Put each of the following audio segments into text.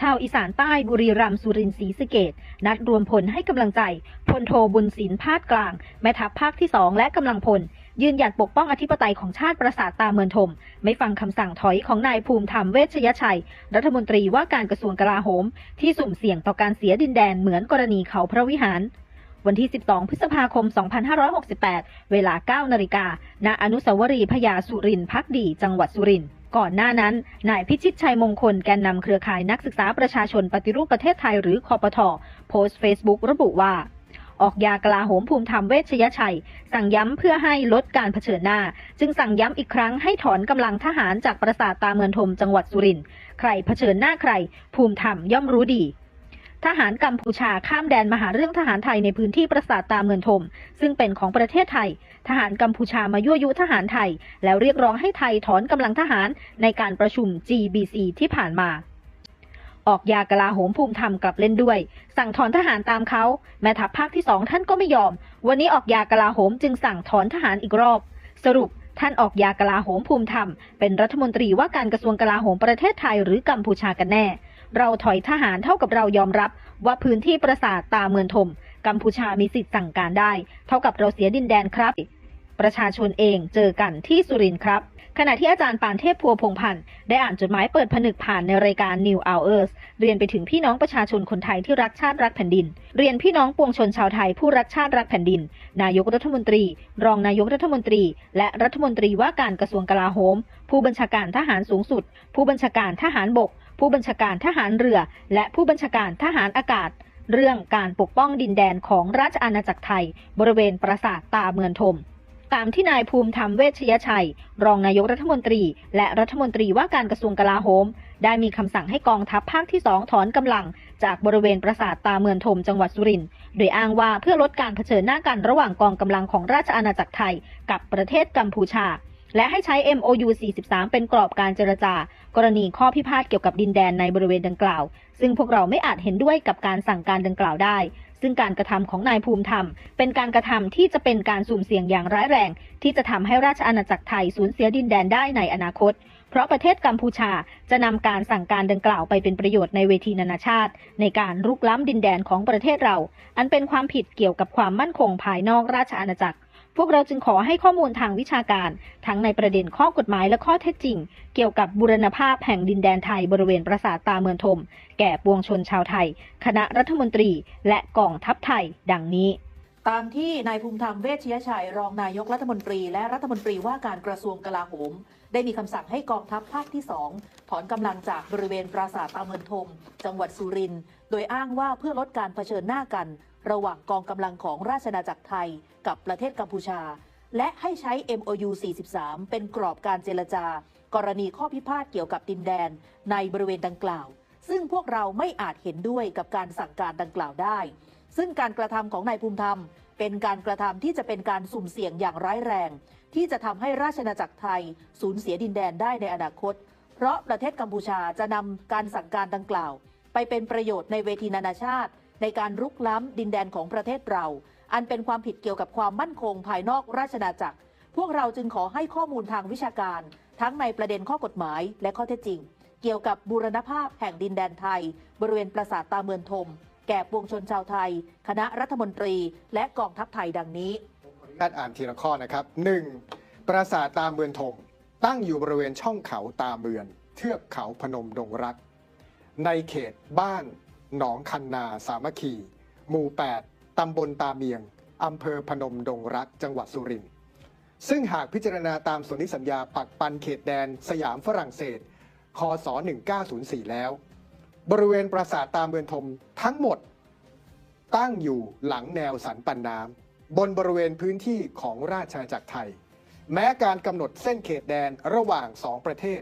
ชาวอีสานใต้บุรีรัมย์สุรินทร์ศรีสะเกดนัดรวมพลให้กำลังใจพลโทบุญศิลป์พาดกลาง แม่ทัพภาคที่2และกำลังพล ยืนหยัดปกป้องอธิปไตยของชาติประสาทตาเมืองทม ไม่ฟังคำสั่งถอยของนายภูมิธรรมเวชยชัย รัฐมนตรีว่าการกระทรวงกลาโหม ที่สุ่มเสี่ยงต่อการเสียดินแดนเหมือนกรณีเขาพระวิหารวันที่ 12 พฤษภาคม 2568 เวลา 9 นาฬิกา ณ อนุสาวรีย์พญาสุรินทร์พักดี จังหวัดสุรินทร์ ก่อนหน้านั้น นายพิชิตชัยมงคลแกนนำเครือข่ายนักศึกษาประชาชนปฏิรูปประเทศไทยหรือคอปทโพสต์เฟซบุ๊กระบุว่า ออกยากลาโหมภูมิธรรมเวชยชัย สั่งย้ำเพื่อให้ลดการเผชิญหน้า จึงสั่งย้ำอีกครั้งให้ถอนกำลังทหารจากปราสาทตาเมืองทมจังหวัดสุรินทร์ใครเผชิญหน้าใคร ภูมิธรรมย่อมรู้ดี ทหารกัมพูชาข้ามแดนมาหาเรื่องทหารไทยในพื้นที่ปราสาทตาเมืองทมซึ่งเป็นของประเทศไทย ทหารกัมพูชามายั่วยุทหารไทย แล้วเรียกร้องให้ไทยถอนกำลังทหารในการประชุม GBC ที่ผ่านมา ออกยากลาโหมภูมิธรรมกลับเล่นด้วย สั่งถอนทหารตามเขา แม่ทัพภาคที่สองท่านก็ไม่ยอม วันนี้ออกยากลาโหมจึงสั่งถอนทหารอีกรอบ สรุปท่านออกยากลาโหมภูมิธรรม เป็นรัฐมนตรีว่าการกระทรวงกลาโหมประเทศไทยหรือกัมพูชากันแน่ เราถอยทหารเท่ากับเรายอมรับว่าพื้นที่ปราสาทตาเมืองทมกัมพูชามีสิทธิ์สั่งการได้ เท่ากับเราเสียดินแดนครับ ประชาชนเองเจอกันที่สุรินทร์ครับ ขณะที่อาจารย์ปานเทพพัวพงพันธ์ได้อ่านจดหมายเปิดผนึกผ่านในรายการ New Hours เรียนไปถึงพี่น้องประชาชนคนไทยที่รักชาติรักแผ่นดิน เรียนพี่น้องปวงชนชาวไทยผู้รักชาติรักแผ่นดิน นายกรัฐมนตรี รองนายกรัฐมนตรี และรัฐมนตรีว่าการกระทรวงกลาโหม ผู้บัญชาการทหารสูงสุด ผู้บัญชาการทหารบก ผู้บัญชาการทหารเรือ และผู้บัญชาการทหารอากาศ เรื่องการปกป้องดินแดนของราชอาณาจักรไทย บริเวณปราสาทตาเมืองทมตามที่นายภูมิธรรมเวชยชัย รองนายกรัฐมนตรี และรัฐมนตรีว่าการกระทรวงกลาโหม ได้มีคำสั่งให้กองทัพภาคที่สองถอนกำลัง จากบริเวณปราสาทตาเมืองทมจังหวัดสุรินทร์โดยอ้างว่าเพื่อลดการเผชิญหน้ากันระหว่างกองกำลังของราชอาณาจักรไทย กับประเทศกัมพูชา และให้ใช้ MOU 43 เป็นกรอบการเจรจา กรณีข้อพิพาทเกี่ยวกับดินแดนในบริเวณดังกล่าว ซึ่งพวกเราไม่อาจเห็นด้วยกับการสั่งการดังกล่าวได้ ซึ่งการกระทำของนายภูมิธรรม เป็นการกระทำที่จะเป็นการสุ่มเสี่ยงอย่างร้ายแรง ที่จะทำให้ราชอาณาจักรไทยสูญเสียดินแดนได้ในอนาคตเพราะประเทศกัมพูชาจะนำการสั่งการดังกล่าวไปเป็นประโยชน์ในเวทีนานาชาติ ในการรุกล้ำดินแดนของประเทศเรา อันเป็นความผิดเกี่ยวกับความมั่นคงภายนอกราชอาณาจักร พวกเราจึงขอให้ข้อมูลทางวิชาการ ทั้งในประเด็นข้อกฎหมายและข้อเท็จจริง เกี่ยวกับบูรณภาพแห่งดินแดนไทยบริเวณปราสาทตาเมืองทมแก่ปวงชนชาวไทย คณะรัฐมนตรี และกองทัพไทย ดังนี้ตามที่นายภูมิธรรมเวชยชัยรองนายกรัฐมนตรี และรัฐมนตรีว่าการกระทรวงกลาโหม ได้มีคำสั่งให้กองทัพภาคที่2ถอนกำลังจากบริเวณปราสาทตาเมืองทม จังหวัดสุรินทร์โดยอ้างว่าเพื่อลดการเผชิญหน้ากัน ระหว่างกองกำลังของราชอาจักรไทยกับประเทศกัมพูชา และให้ใช้ MOU 43 เป็นกรอบการเจรจา กรณีข้อพิพาทเกี่ยวกับดินแดนในบริเวณดังกล่าว ซึ่งพวกเราไม่อาจเห็นด้วยกับการสั่งการดังกล่าวได้ ซึ่งการกระทำของนายภูมิธรรม เป็นการกระทำที่จะเป็นการสุ่มเสี่ยงอย่างร้ายแรง ที่จะทำให้ราชอาณาจักรไทยสูญเสียดินแดนได้ในอนาคต เพราะประเทศกัมพูชาจะนำการสั่งการดังกล่าว ไปเป็นประโยชน์ในเวทีนานาชาติ ในการรุกล้ำดินแดนของประเทศเรา อันเป็นความผิดเกี่ยวกับความมั่นคงภายนอกราชอาจักร พวกเราจึงขอให้ข้อมูลทางวิชาการ ทั้งในประเด็นข้อกฎหมายและข้อเท็จจริง เกี่ยวกับบูรณภาพแห่งดินแดนไทย บริเวณปราสาทตาเมืองทมแก่ปวงชนชาวไทย คณะรัฐมนตรี และกองทัพไทยดังนี้ญาตอ่านทีละข้อนะครับ 1. ปราสาทตาเมืองทมตั้งอยู่บริเวณช่องเขาตาเมือน เทือกเขาพนมดงรัก ในเขตบ้าน หนองคันนาสามัคคี หมู่ 8 ตำบลตาเมียง อำเภอพนมดงรัก จังหวัดสุรินทร์ ซึ่งหากพิจารณาตามสนธิสัญญาปักปันเขตแดนสยามฝรั่งเศส คศ 1904 แล้ว บริเวณปราสาทตาเมืองทมทั้งหมด ตั้งอยู่หลังแนวสันปันน้ำบนบริเวณพื้นที่ของราชอาณาจักรไทย แม้การกำหนดเส้นเขตแดนระหว่างสองประเทศ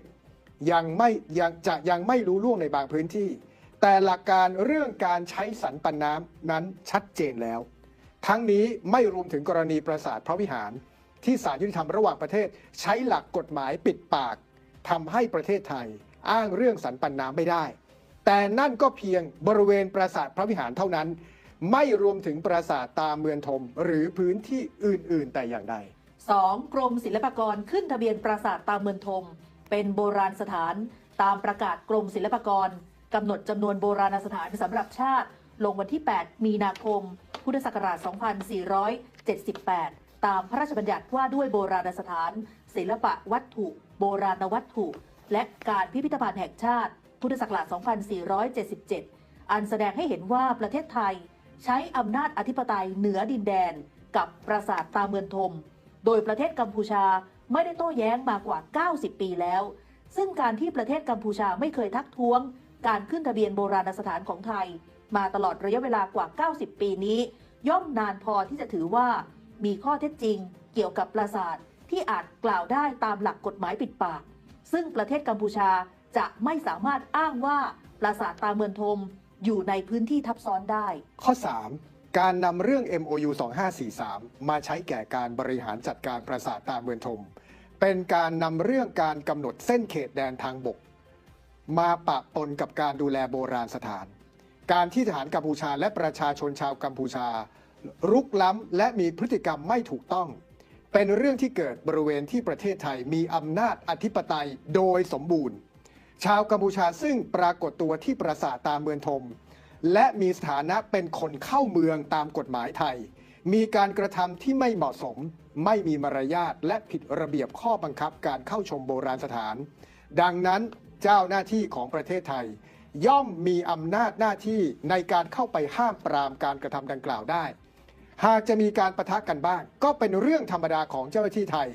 ยังไม่ยังจะยังไม่รู้ล่วงในบางพื้นที่ แต่หลักการเรื่องการใช้สันปันน้ำนั้นชัดเจนแล้ว ทั้งนี้ไม่รวมถึงกรณีปราสาทพระวิหาร ที่ศาลยุติธรรมระหว่างประเทศ ใช้หลักกฎหมายปิดปากทำให้ประเทศไทย อ้างเรื่องสันปันน้ำไม่ได้ แต่นั่นก็เพียงบริเวณปราสาทพระวิหารเท่านั้น ไม่รวมถึงปราสาทตาเมืองทมหรือพื้นที่อื่น ๆ แต่อย่างใด 2. กรมศิลปากรขึ้นทะเบียนปราสาทตามเมืองทมเป็นโบราณสถานตามประกาศกรมศิลปากร กำหนดจำนวนโบราณสถานสำหรับชาติ ลงวันที่ 8 มีนาคม พุทธศักราช 2478 ตามพระราชบัญญัติว่าด้วยโบราณสถาน ศิลปะวัตถุ โบราณวัตถุ และการพิพิธภัณฑ์แห่งชาติ พุทธศักราช 2477 อันแสดงให้เห็นว่าประเทศไทย ใช้อำนาจอธิปไตยเหนือดินแดน กับปราสาทตาเมือนทมโดยประเทศกัมพูชาไม่ได้โต้แย้งมากว่า 90 ปีแล้ว ซึ่งการที่ประเทศกัมพูชาไม่เคยทักท้วง การขึ้นทะเบียนโบราณสถานของไทย มาตลอดระยะเวลากว่า 90 ปีนี้ ย่อมนานพอที่จะถือว่า มีข้อเท็จจริง เกี่ยวกับปราสาทที่อาจกล่าวได้ตามหลักกฎหมายปิดปาก ซึ่งประเทศกัมพูชาจะไม่สามารถอ้างว่าปราสาทตาเมือนทมอยู่ในพื้นที่ทับซ้อนได้ ข้อ 3 การนำเรื่อง MOU 2543 มาใช้แก่การบริหารจัดการปราสาทตาเมืองทม เป็นการนำเรื่องการกำหนดเส้นเขตแดนทางบก มาปะปนกับการดูแลโบราณสถาน การที่ทหารกัมพูชาและประชาชนชาวกัมพูชา รุกล้ำและมีพฤติกรรมไม่ถูกต้อง เป็นเรื่องที่เกิดบริเวณที่ประเทศไทยมีอำนาจอธิปไตยโดยสมบูรณ์ ชาวกัมพูชาซึ่งปรากฏตัวที่ปราสาทตามเมืองทมและมีสถานะเป็นคนเข้าเมืองตามกฎหมายไทย มีการกระทำที่ไม่เหมาะสม ไม่มีมารยาทและผิดระเบียบข้อบังคับการเข้าชมโบราณสถาน ดังนั้นเจ้าหน้าที่ของประเทศไทย ย่อมมีอำนาจหน้าที่ในการเข้าไปห้ามปรามการกระทำดังกล่าวได้ หากจะมีการประทะกันบ้าง ก็เป็นเรื่องธรรมดาของเจ้าหน้าที่ไทย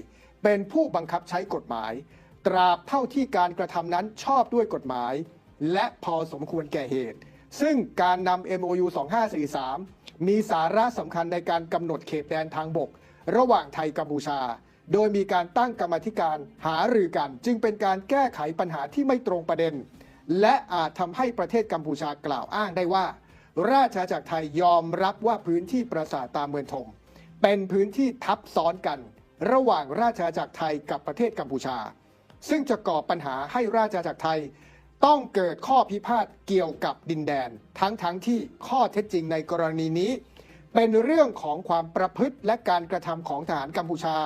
เป็นผู้บังคับใช้กฎหมาย ตราบเท่าที่การกระทำนั้นชอบด้วยกฎหมาย และพอสมควรแก่เหตุ ซึ่งการนำ MOU 2543 มีสาระสำคัญในการกำหนดเขตแดนทางบก ระหว่างไทยกัมพูชา โดยมีการตั้งกรรมธิการหารือกัน จึงเป็นการแก้ไขปัญหาที่ไม่ตรงประเด็น และอาจทำให้ประเทศกัมพูชากล่าวอ้างได้ว่า ราชอาณาจักรไทยยอมรับว่าพื้นที่ปราสาทตามเมืองทมเป็นพื้นที่ทับซ้อนกัน ระหว่างราชอาณาจักรไทยกับประเทศกัมพูชา ซึ่งจะก่อปัญหาให้ราชอาณาจักรไทย ต้องเกิดข้อพิพาทเกี่ยวกับดินแดน ทั้งทั้งที่ข้อเท็จจริงในกรณีนี้ เป็นเรื่องของความประพฤติและการกระทำของทหารกัมพูชา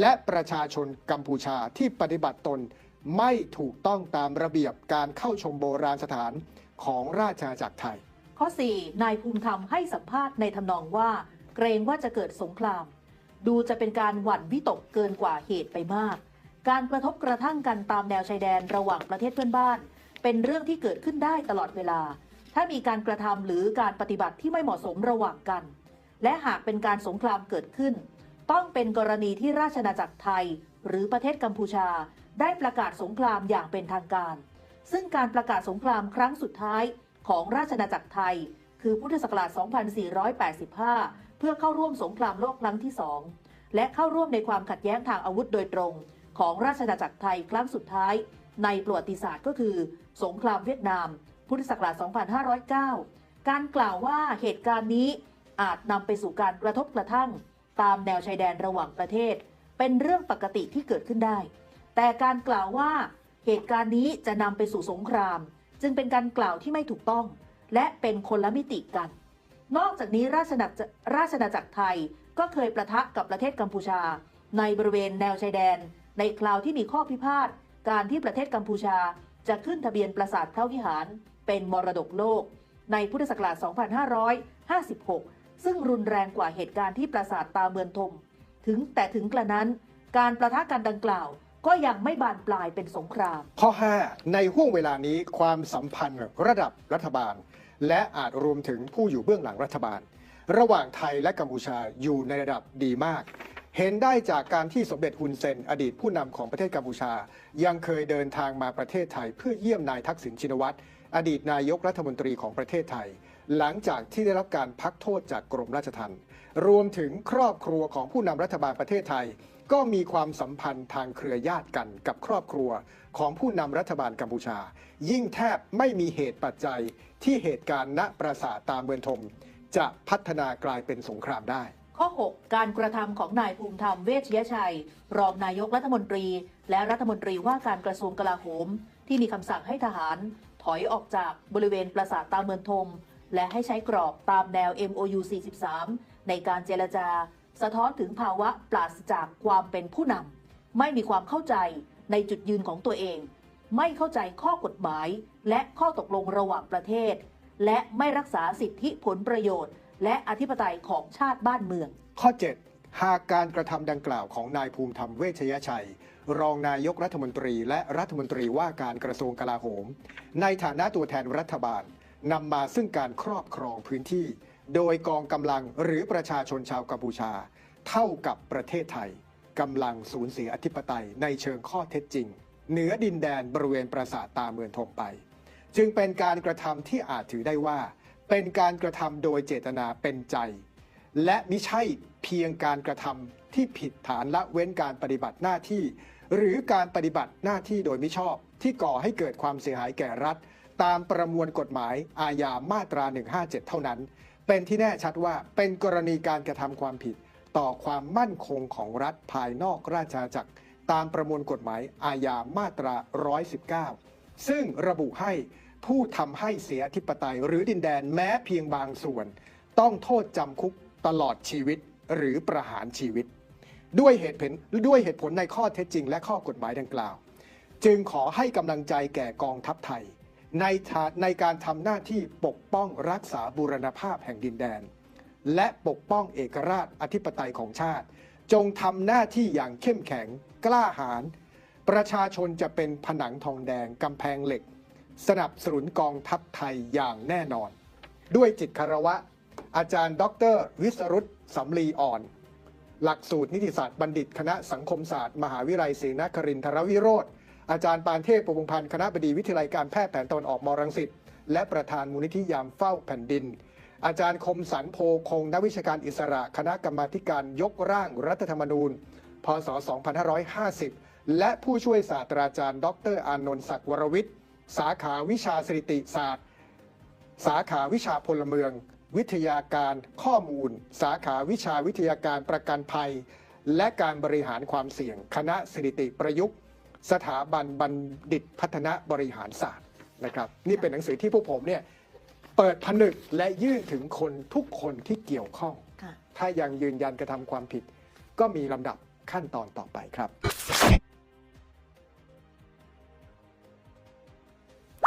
และประชาชนกัมพูชาที่ปฏิบัติตนไม่ถูกต้องตามระเบียบการเข้าชมโบราณสถานของราชอาณาจักรไทย ข้อ 4 นายภูมิธรรมให้สัมภาษณ์ในทำนองว่า เกรงว่าจะเกิดสงคราม ดูจะเป็นการหวั่นวิตกเกินกว่าเหตุไปมาก การกระทบกระทั่งกันตามแนวชายแดนระหว่างประเทศเพื่อนบ้าน เป็นเรื่องที่เกิดขึ้นได้ตลอดเวลา ถ้ามีการกระทำหรือการปฏิบัติที่ไม่เหมาะสมระหว่างกัน และหากเป็นการสงครามเกิดขึ้น ต้องเป็นกรณีที่ราชอาจักรไทย หรือประเทศกัมพูชา ได้ประกาศสงครามอย่างเป็นทางการ ซึ่งการประกาศสงครามครั้งสุดท้ายของราชอาจักรไทย คือพุทธศักราช 2485 เพื่อเข้าร่วมสงครามโลกครั้งที่2และเข้าร่วมในความขัดแย้งทางอาวุธโดยตรง ของราชอาณาจักรไทยครั้งสุดท้าย ในประวัติศาสตร์ก็คือ สงครามเวียดนาม พุทธศักราช 2509 การกล่าวว่าเหตุการณ์นี้อาจนำไปสู่การกระทบกระทั่ง ตามแนวชายแดนระหว่างประเทศ เป็นเรื่องปกติที่เกิดขึ้นได้ แต่การกล่าวว่าเหตุการณ์นี้จะนำไปสู่สงคราม จึงเป็นการกล่าวที่ไม่ถูกต้อง และเป็นคนละมิติกัน นอกจากนี้ราชอาจักราชอาณาจักรไทยก็เคยประทะกับประเทศกัมพูชา ในบริเวณแนวชายแดน ในคราวที่มีข้อพิพาท การที่ประเทศกัมพูชาจะขึ้นทะเบียนปราสาทพระวิหาร เป็นมรดกโลก ในพุทธศักราช 2556 ซึ่งรุนแรงกว่าเหตุการณ์ที่ปราสาทตาเมือนทม ถึงแต่ถึงกระนั้น การประทะกันดังกล่าวก็ยังไม่บานปลายเป็นสงคราม ข้อ 5 ในห่วงเวลานี้ความสัมพันธ์ระดับรัฐบาล และอาจรวมถึงผู้อยู่เบื้องหลังรัฐบาล ระหว่างไทยและกัมพูชาอยู่ในระดับดีมาก เห็นได้จากการที่สมเด็จฮุนเซน อดีตผู้นำของประเทศกัมพูชา ยังเคยเดินทางมาประเทศไทย เพื่อเยี่ยมนายทักษิณชินวัตรอดีตนายกรัฐมนตรีของประเทศไทย หลังจากที่ได้รับการพักโทษจากกรมราชทัณฑ์รวมถึงครอบครัวของผู้นำรัฐบาลประเทศไทย ก็มีความสัมพันธ์ทางเครือญาติกันกับครอบครัวของผู้นำรัฐบาลกัมพูชา ยิ่งแทบไม่มีเหตุปัจจัยที่เหตุการณ์ณปราสาทตามเมืองทมจะพัฒนากลายเป็นสงครามได้ ข้อ 6 การกระทำของนายภูมิธรรมเวชยชัย รองนายกรัฐมนตรี และรัฐมนตรีว่าการกระทรวงกลาโหม ที่มีคำสั่งให้ทหาร ถอยออกจากบริเวณปราสาทตาเมืองทม และให้ใช้กรอบตามแนว MOU 43 ในการเจรจา สะท้อนถึงภาวะปราศจากความเป็นผู้นำไม่มีความเข้าใจในจุดยืนของตัวเอง ไม่เข้าใจข้อกฎหมาย และข้อตกลงระหว่างประเทศ และไม่รักษาสิทธิผลประโยชน์ และอธิปไตยของชาติบ้านเมือง ข้อ 7 หากการกระทำดังกล่าวของนายภูมิธรรมเวชยชัย รองนายกรัฐมนตรีและรัฐมนตรีว่าการกระทรวงกลาโหม ในฐานะตัวแทนรัฐบาลนำมาซึ่งการครอบครองพื้นที่ โดยกองกำลังหรือประชาชนชาวกัมพูชา เท่ากับประเทศไทยกำลังสูญเสียอธิปไตยในเชิงข้อเท็จจริง เหนือดินแดนบริเวณปราสาทตาเมืองทมไป จึงเป็นการกระทำที่อาจถือได้ว่า เป็นการกระทำโดยเจตนาเป็นใจ และมิใช่เพียงการกระทำที่ผิดฐานละเว้นการปฏิบัติหน้าที่ หรือการปฏิบัติหน้าที่โดยมิชอบ ที่ก่อให้เกิดความเสียหายแก่รัฐ ตามประมวลกฎหมายอาญามาตรา 157 เท่านั้น เป็นที่แน่ชัดว่าเป็นกรณีการกระทำความผิด ต่อความมั่นคงของรัฐภายนอกราชอาณาจักร ตามประมวลกฎหมายอาญามาตรา 119 ซึ่งระบุให้ ผู้ทำให้เสียอธิปไตย หรือดินแดนแม้เพียงบางส่วน ต้องโทษจำคุกตลอดชีวิตหรือประหารชีวิต ด้วยเหตุผลด้วยเหตุผลในข้อเท็จจริง และข้อกฎหมายดังกล่าว จึงขอให้กำลังใจแก่กองทัพไทย ในฐาในการทำหน้าที่ปกป้องรักษาบูรณภาพแห่งดินแดน และปกป้องเอกราชอธิปไตยของชาติ จงทำหน้าที่อย่างเข้มแข็งกล้าหาญประชาชนจะเป็นผนังทองแดงกำแพงเหล็ก สนับสนุนกองทัพไทยอย่างแน่นอน ด้วยจิตคารวะ อาจารย์ดอกเตอรวิสรุตสำลีอ่อน หลักสูตรนิติศาสตร์บัณฑิต คณะสังคมศาสตร์ มหาวิทยาลัยศรีนครินทรวิโรธอาจารย์ปานเทพประพงพันธ์คณะบดีวิทยาลัยการแพทย์แผนตะวันออกมรังสิตและประธานมูลนิธิยามเฝ้าแผ่นดิน อาจารย์คมสันโพคง นักวิชาการอิสระ คณะกรรมาการยกร่างรัฐธรรมนูญ พศ 2550 และผู้ช่วยศาสตราจารย์ ดรอานนท์ศักดิ์วรวิทย์ สาขาวิชาสถิติศาสตร์ สาขาวิชาพลเมือง วิทยาการข้อมูล สาขาวิชาวิทยาการประกันภัย และการบริหารความเสี่ยง คณะสถิติประยุกต์ สถาบันบัณฑิตพัฒนาบริหารศาสตร์นะครับนี่เป็นหนังสือที่พวกผมเนี่ยเปิดผนึกและยื่นถึงคนทุกคนที่เกี่ยวข้องค่ะถ้ายังยืนยันกระทำความผิด ก็มีลำดับขั้นตอนต่อไปครับ